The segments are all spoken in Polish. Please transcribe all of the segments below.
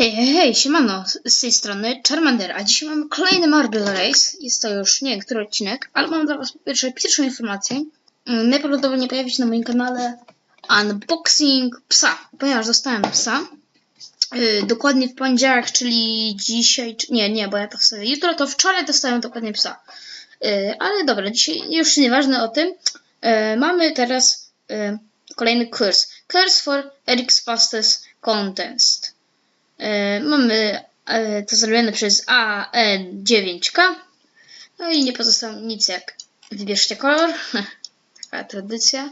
Hej, hej, hej, siemano, z tej strony Charmander, a dzisiaj mamy kolejny Marble Race. Jest to już nie wiem, który odcinek, ale mam dla was po pierwsze pierwszą informację. Mm, Najprawdopodobniej pojawi się na moim kanale unboxing psa, ponieważ dostałem psa. Yy, dokładnie w poniedziałek, czyli dzisiaj, nie, nie, bo ja to sobie, jutro to wczoraj dostałem dokładnie psa. Yy, ale dobra, dzisiaj już nieważne o tym. Yy, mamy teraz yy, kolejny kurs. Curse for Eric's Fastest Contest. E, Mamy e, to zrobione przez AN9K. No i nie pozostało nic jak wybierzcie kolor. Taka tradycja.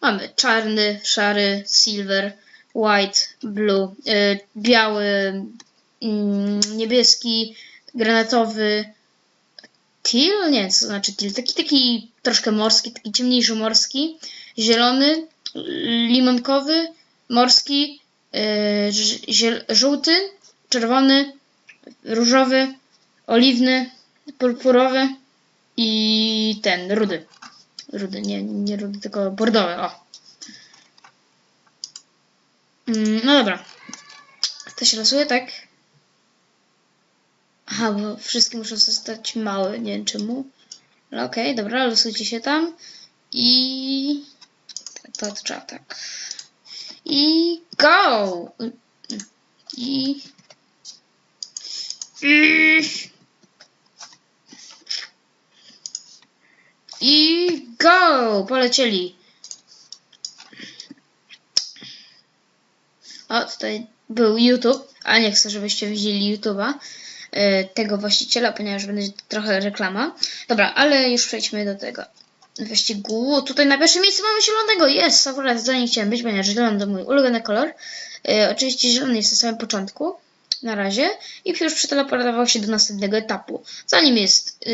Mamy czarny, szary, silver, white, blue, e, biały, mm, niebieski, granatowy, teal, nie, co znaczy teal, taki, taki troszkę morski, taki ciemniejszy morski, zielony, limonkowy, morski, e, żółty, czerwony, różowy, oliwny, purpurowy i ten, rudy. Rudy, nie, nie rudy, tylko bordowy, o. Mm, No dobra. To się losuje, tak? Aha, bo wszystkie muszą zostać małe, nie wiem czemu. Ale okej, dobra, losujcie się tam. I... To, to trzeba tak. I go! I... I... Go! Polecieli. O, tutaj był YouTube, a nie chcę, żebyście widzieli YouTube'a e, tego właściciela, ponieważ będzie trochę reklama. Dobra, ale już przejdźmy do tego wyścigu. Tutaj na pierwszym miejscu mamy zielonego. Jest, akurat za nim chciałem być, ponieważ zielony to mój ulubiony kolor. E, oczywiście zielony jest na samym początku, na razie. I już przeteleportował się do następnego etapu. Za nim jest e,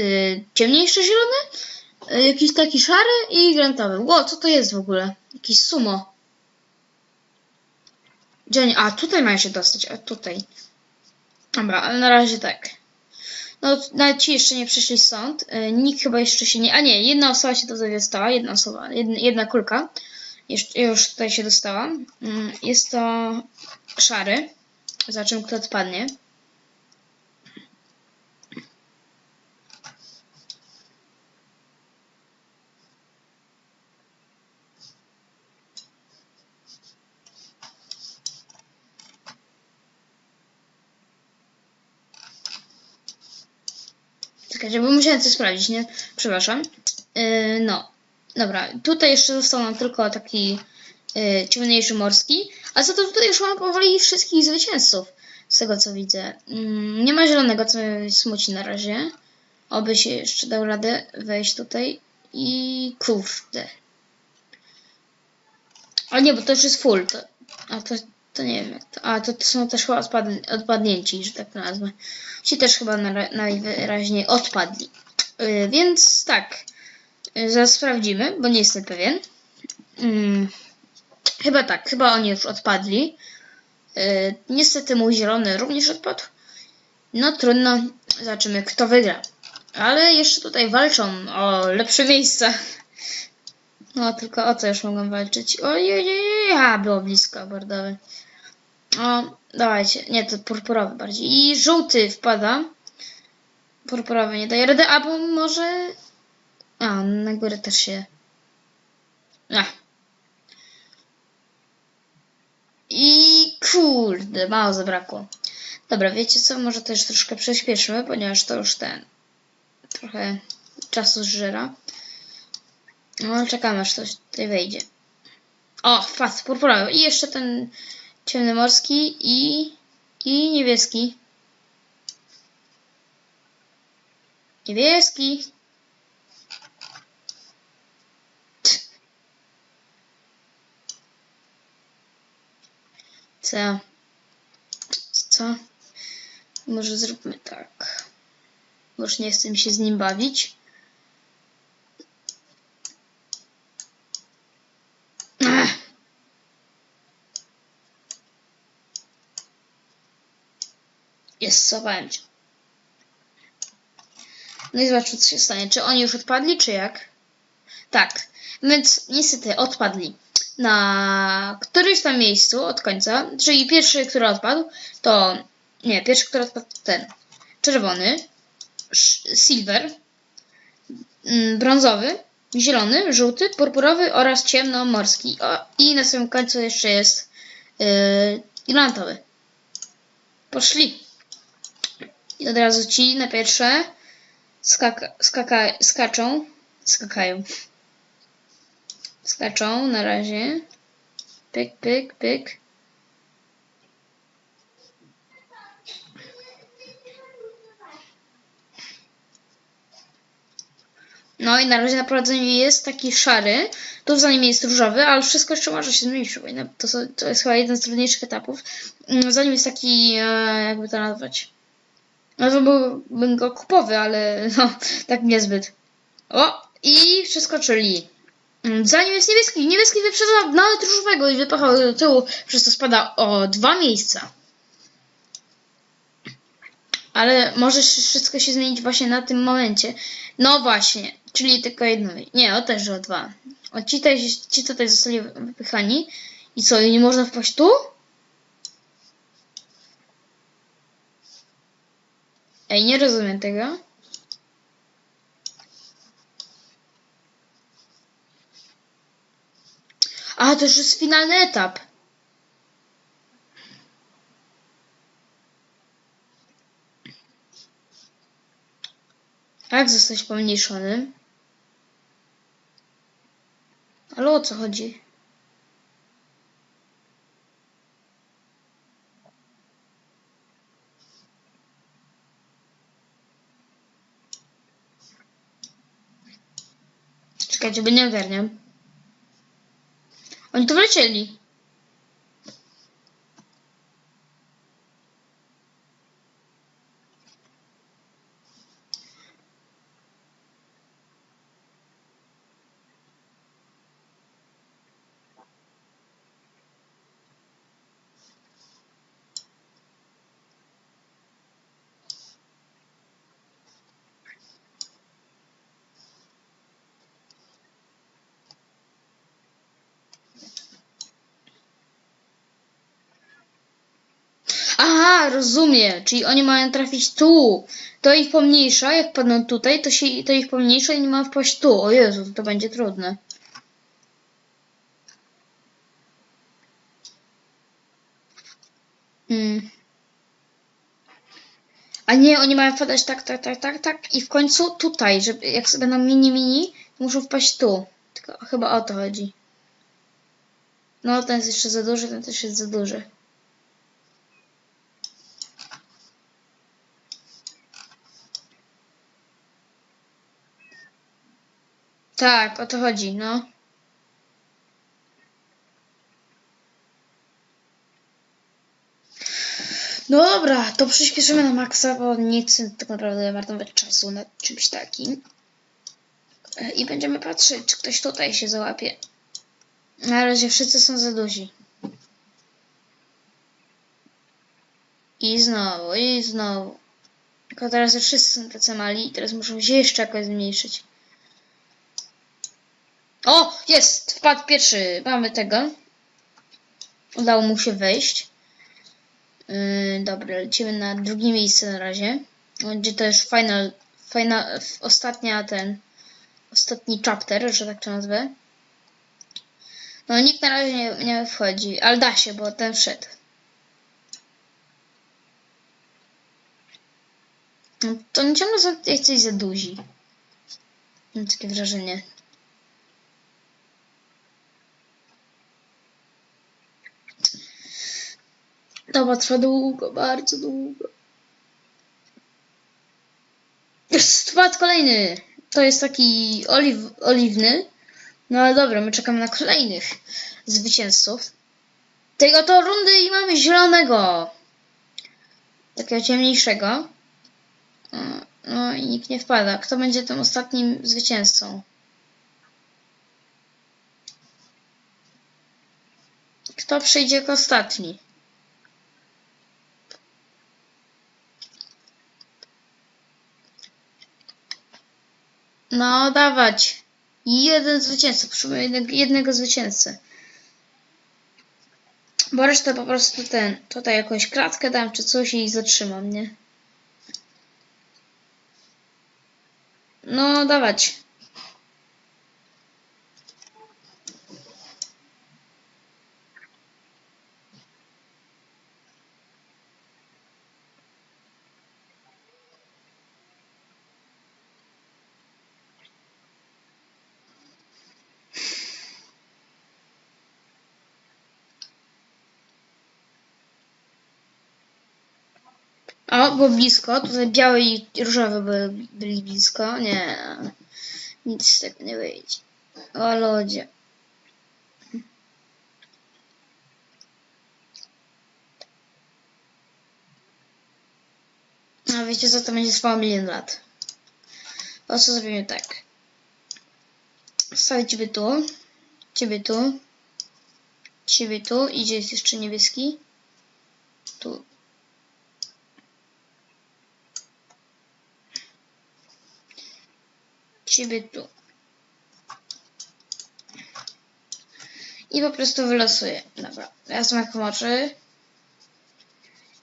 ciemniejszy zielony, e, jakiś taki szary i granatowy. Ło, co to jest w ogóle? Jakiś sumo. Gdzie oni? A, tutaj mają się dostać, a tutaj. Dobra, ale na razie tak. No, nawet ci jeszcze nie przyszli stąd. E, Nikt chyba jeszcze się nie. A nie, jedna osoba się tutaj dostała. Jedna osoba, jedna, jedna kulka. Jeszcze, już tutaj się dostała. Mm, Jest to szary. Zobaczymy, kto odpadnie. Czekajcie, bo musiałem coś sprawdzić, nie? Przepraszam. Yy, no, dobra. Tutaj jeszcze został nam tylko taki yy, ciemniejszy morski. A co to tutaj już mamy powoli wszystkich zwycięzców. Z tego co widzę. Mm, nie ma zielonego, co mnie smuci na razie. Oby się jeszcze dał radę wejść tutaj. I kurde. A nie, bo to już jest full. To, a to, to nie wiem to. A to, to są też chyba odpad, odpadnięci, że tak to nazwę. Ci też chyba najwyraźniej odpadli. Yy, więc tak. Yy, zaraz sprawdzimy, bo nie jestem pewien. Mm, chyba tak, chyba oni już odpadli. Yy, niestety mój zielony również odpadł. No trudno, zobaczymy kto wygra. Ale jeszcze tutaj walczą o lepsze miejsca. No, tylko o co już mogą walczyć? Ojej, a było blisko, bordowy. O, dawajcie. Nie, to purpurowy bardziej. I żółty wpada. Purpurowy nie daje rady, albo może... A, na górę też się... A. I kurde, mało zabrakło. Dobra, wiecie co? Może to już troszkę przyspieszymy, ponieważ to już ten... Trochę czasu zżera. No, czekamy aż coś tutaj wejdzie. O, fast, purpurowy. I jeszcze ten ciemny morski i, i niebieski. Niebieski. Co? Co? Może zróbmy tak. Już nie chcę mi się z nim bawić. Cię. No i zobaczmy, co się stanie. Czy oni już odpadli, czy jak? Tak. Więc niestety odpadli. Na którymś tam miejscu od końca, czyli pierwszy, który odpadł, to Nie, pierwszy, który odpadł to ten. Czerwony, silver, mm, brązowy, zielony, żółty, purpurowy oraz ciemnomorski. O, I na samym końcu jeszcze jest yy, granatowy. Poszli. I od razu ci na pierwsze skaka, skaka, skaczą. Skakają. Skaczą na razie. Pyk, pyk, pyk. No i na razie na prowadzeniu jest taki szary, tu za nim jest różowy, ale wszystko jeszcze może się zmienić. To, to jest chyba jeden z trudniejszych etapów. Mm, Za nim jest taki, e, jakby to nazwać. No to byłbym go kupowy, ale no, tak niezbyt. O! I przeskoczyli. Za nim jest niebieski. Niebieski wyprzedza nawet różowego i wypachał do tyłu, przez to spada o dwa miejsca. Ale może wszystko się zmienić właśnie na tym momencie. No właśnie, czyli tylko jedno. Nie, o też o dwa. O, ci, tutaj, ci tutaj zostali wypychani. I co, i nie można wpaść tu? Ej, nie rozumiem tego. A, to już jest finalny etap. Jak zostać pomniejszonym? Ale o co chodzi? Czekajcie, bo nie ogarniam. Oni tu wlecieli. Rozumiem. Czyli oni mają trafić tu. To ich pomniejsza, jak padną tutaj, to, się, to ich pomniejsza i nie mają wpaść tu. O Jezu, to będzie trudne. Mm. A nie, oni mają wpadać tak, tak, tak, tak, tak i w końcu tutaj, żeby jak sobie na mini, mini, to muszą wpaść tu. Tylko chyba o to chodzi. No, ten jest jeszcze za duży, ten też jest za duży. Tak, o to chodzi, no. No dobra, to przyspieszymy na maksa, bo chcę tak naprawdę marnować czasu nad czymś takim. E, I będziemy patrzeć, czy ktoś tutaj się załapie. Na razie wszyscy są za duzi. I znowu, i znowu. Tylko teraz już wszyscy są tacy mali i teraz muszą się jeszcze jakoś zmniejszyć. O, jest! Wpadł pierwszy. Mamy tego. Udało mu się wejść. Yy, dobra, lecimy na drugie miejsce na razie. Będzie to już final, final, ostatnia ten, ostatni chapter, że tak to nazwę. No nikt na razie nie, nie wchodzi, ale da się, bo ten wszedł. No, to oni ciągle są jacyś za duzi. Mam takie wrażenie. To trwa długo, bardzo długo. Wpadł kolejny. To jest taki oliw, oliwny. No ale dobra, my czekamy na kolejnych zwycięzców. Tej oto rundy i mamy zielonego. Takiego ciemniejszego. No i nikt nie wpada. Kto będzie tym ostatnim zwycięzcą? Kto przyjdzie jako ostatni? No, dawać. Jeden zwycięzca. Potrzebujemy jednego, jednego zwycięzcę. Bo resztę po prostu ten, tutaj jakąś kratkę dam czy coś i zatrzymam, nie? No, dawać. O, było blisko. Tutaj biały i różowy były, byli blisko. Nie. Nic z tego nie wyjdzie. O ludzie. A wiecie co, to będzie trwało milion lat. Po co zrobimy tak? Stawię ciebie tu. Ciebie tu. Ciebie tu. Idzie jest jeszcze niebieski. Tu. Ciebie tu. I po prostu wylosuję. Dobra, ja zamykam oczy.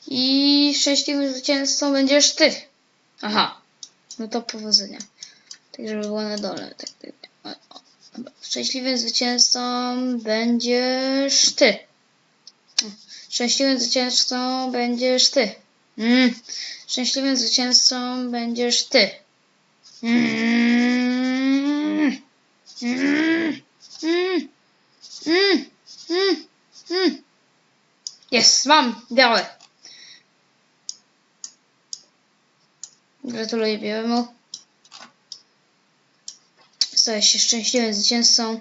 I szczęśliwym zwycięzcą będziesz ty. Aha. No to powodzenia. Tak, żeby było na dole. Tak, tak. Szczęśliwym zwycięzcą będziesz ty. Szczęśliwym zwycięzcą będziesz ty. Mm. Szczęśliwym zwycięzcą będziesz ty. Mm. Jest, mam białe. Gratuluję białemu. Stałeś się szczęśliwym zwycięzcą.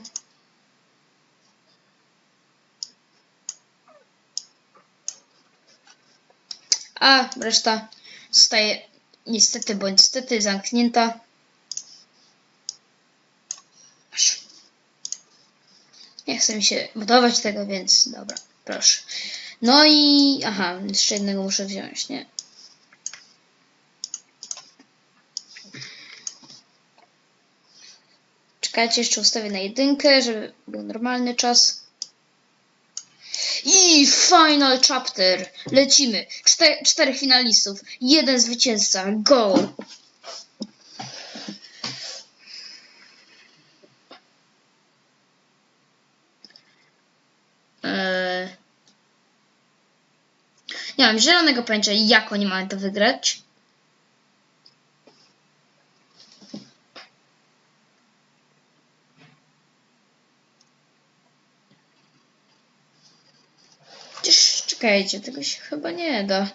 A reszta zostaje niestety bądź stety zamknięta. Chcę mi się budować tego, więc dobra, proszę. No i aha, jeszcze jednego muszę wziąć, nie? Czekajcie, jeszcze ustawię na jedynkę, żeby był normalny czas. I final chapter. Lecimy. Czter, czterech finalistów. Jeden zwycięzca. Go. Eee... Nie mam zielonego pojęcia, jak oni mają to wygrać. Czekajcie, tego się chyba nie da.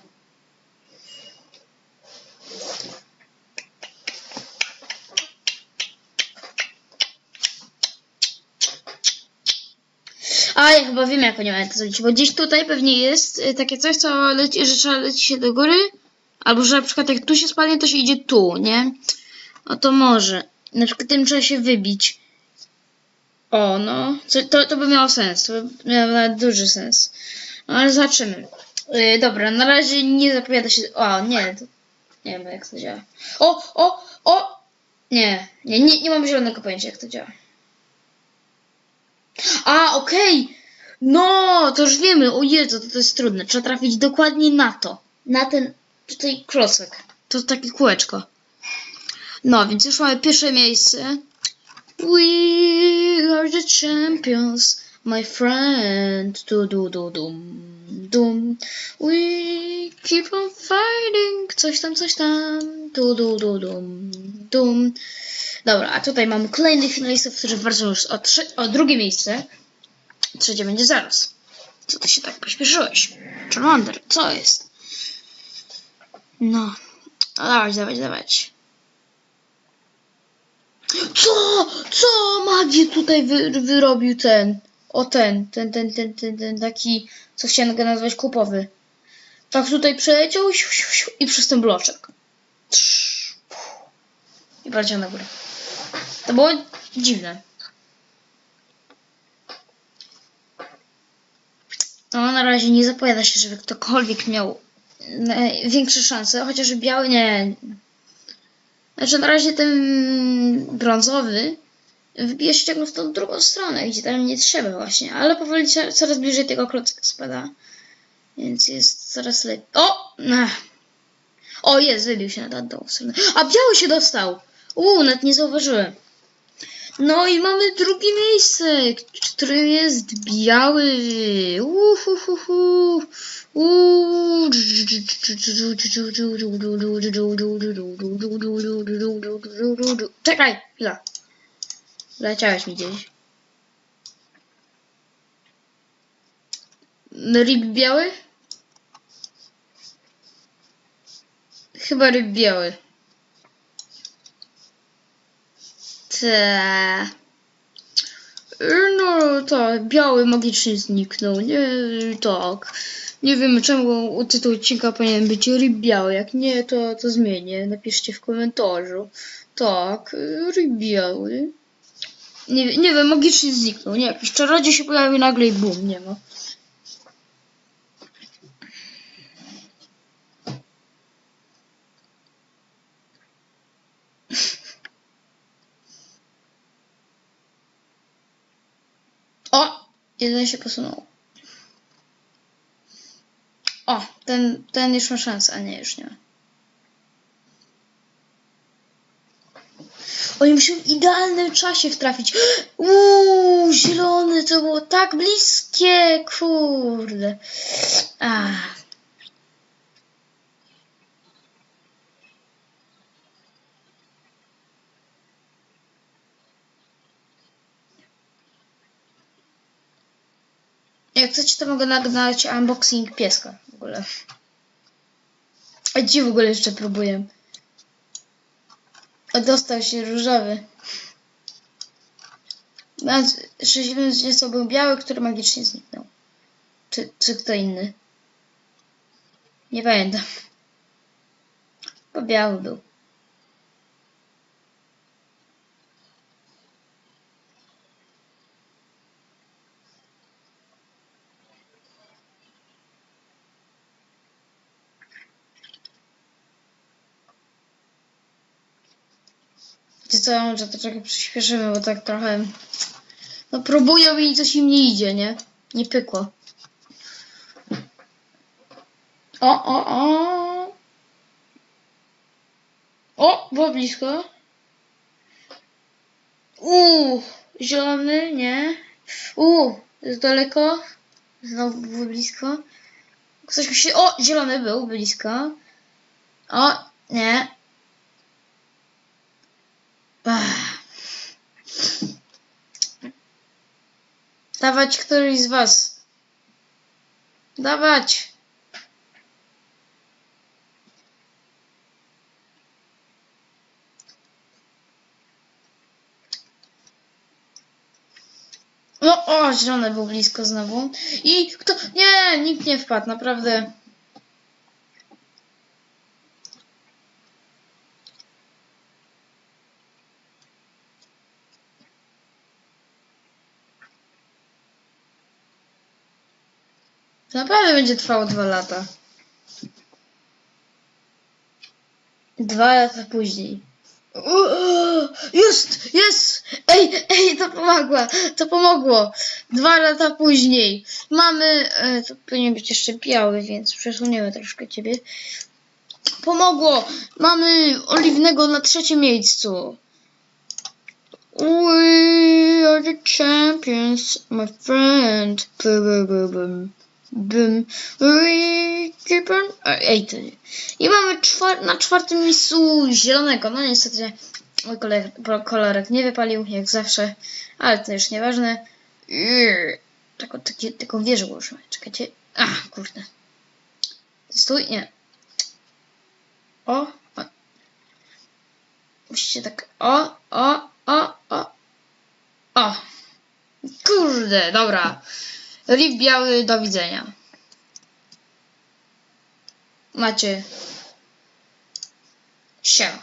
A ja chyba wiem, jak oni mają to zrobić, bo gdzieś tutaj pewnie jest y, takie coś, co leci, że trzeba lecieć się do góry, albo że na przykład jak tu się spadnie, to się idzie tu, nie? O to może. Na przykład tym trzeba się wybić. O, no. To, to by miało sens. To by miało nawet duży sens. No, ale zobaczymy. Yy, dobra, na razie nie zapowiada się. O, nie. To... Nie wiem, jak to działa. O, o, o! Nie, nie, nie, nie mam zielonego pojęcia, jak to działa. A, okej! No, to już wiemy. O Jezu, to, to jest trudne. Trzeba trafić dokładnie na to. Na ten tutaj klocek. To takie kółeczko. No, więc już mamy pierwsze miejsce. We are the champions, my friend. Du, du, du, dum, dum. We keep on fighting. Coś tam, coś tam. Du, du, du, dum, dum. Dobra, a tutaj mamy kolejnych finalistów, którzy walczą już o, o drugie miejsce. Trzecie będzie zaraz. Co ty się tak pośpieszyłeś? Charmander, co jest? No. no dawać, dawać, dawać. Co? Co magię tutaj wy, wyrobił ten? O ten, ten, ten, ten, ten, ten taki, co chciałem go nazwać kupowy. Tak tutaj przeleciał siu, siu, siu, i przez ten bloczek. Trz. I poleciał na górę. To było dziwne. No, na razie nie zapowiada się, żeby ktokolwiek miał e, większe szanse, chociaż biały nie. Znaczy na razie ten brązowy wbije się ciągle w tą drugą stronę, gdzie tam nie trzeba właśnie, ale powoli co- coraz bliżej tego klocka spada. Więc jest coraz lepiej. O! Ech. O, jest, wybił się na tamtą stronę. A biały się dostał! Uuu, nawet nie zauważyłem. No i mamy drugie miejsce, którym jest biały. Czekaj, chwila. Leciałeś mi gdzieś. Ryb biały? Chyba ryb biały. No tak, biały magicznie zniknął, nie, tak. Nie wiem czemu tytuł odcinka powinien być ryb biały, jak nie to, to zmienię, napiszcie w komentarzu. Tak, ryb biały. Nie, nie wiem, magicznie zniknął, nie, jakiś czarodziej się pojawił nagle i bum, nie ma. O! Jeden się posunął. O, ten, ten już ma szansę, a nie, już nie ma. Oni muszą w idealnym czasie wtrafić. Uuu, zielony, to było tak bliskie, kurde. A. Jak chcecie, to mogę nagnać unboxing pieska w ogóle. A gdzie w ogóle jeszcze próbuję? O, dostał się różowy. Szczęśliwym zwycięzcą był biały, który magicznie zniknął. Czy, czy kto inny? Nie pamiętam. Bo biały był. Co, może to trochę przyspieszymy, bo tak trochę... No próbują i coś im nie idzie, nie? Nie pykło. O, o, o. O, było blisko. Uuu, zielony, nie. Uuu, jest daleko. Znowu było blisko. Ktoś mi się... O, zielony był blisko. O, nie. Dawać któryś z was. Dawać. No, o, zielony był blisko znowu. I kto? Nie, nikt nie wpadł, naprawdę. To naprawdę będzie trwało dwa lata. Dwa lata później. Uuu, Jest! Jest! Ej, ej, to pomogło! To pomogło! Dwa lata później. Mamy... E, to powinien być jeszcze biały, więc przesuniemy troszkę ciebie. Pomogło! Mamy oliwnego na trzecim miejscu. We are the champions, my friend. Bum, bum, bum, bum. A, Ej, to... I mamy czwar... na czwartym miejscu zielonego. No niestety mój kolor... kolorek nie wypalił, jak zawsze. Ale to już nieważne. Taką, takie, taką wieżę ułożymy. Czekajcie. A, kurde. Stój, nie. O, o. Musicie tak. O, o, o, o. O. Kurde, dobra. Riff biały, do widzenia. Macie. Siema.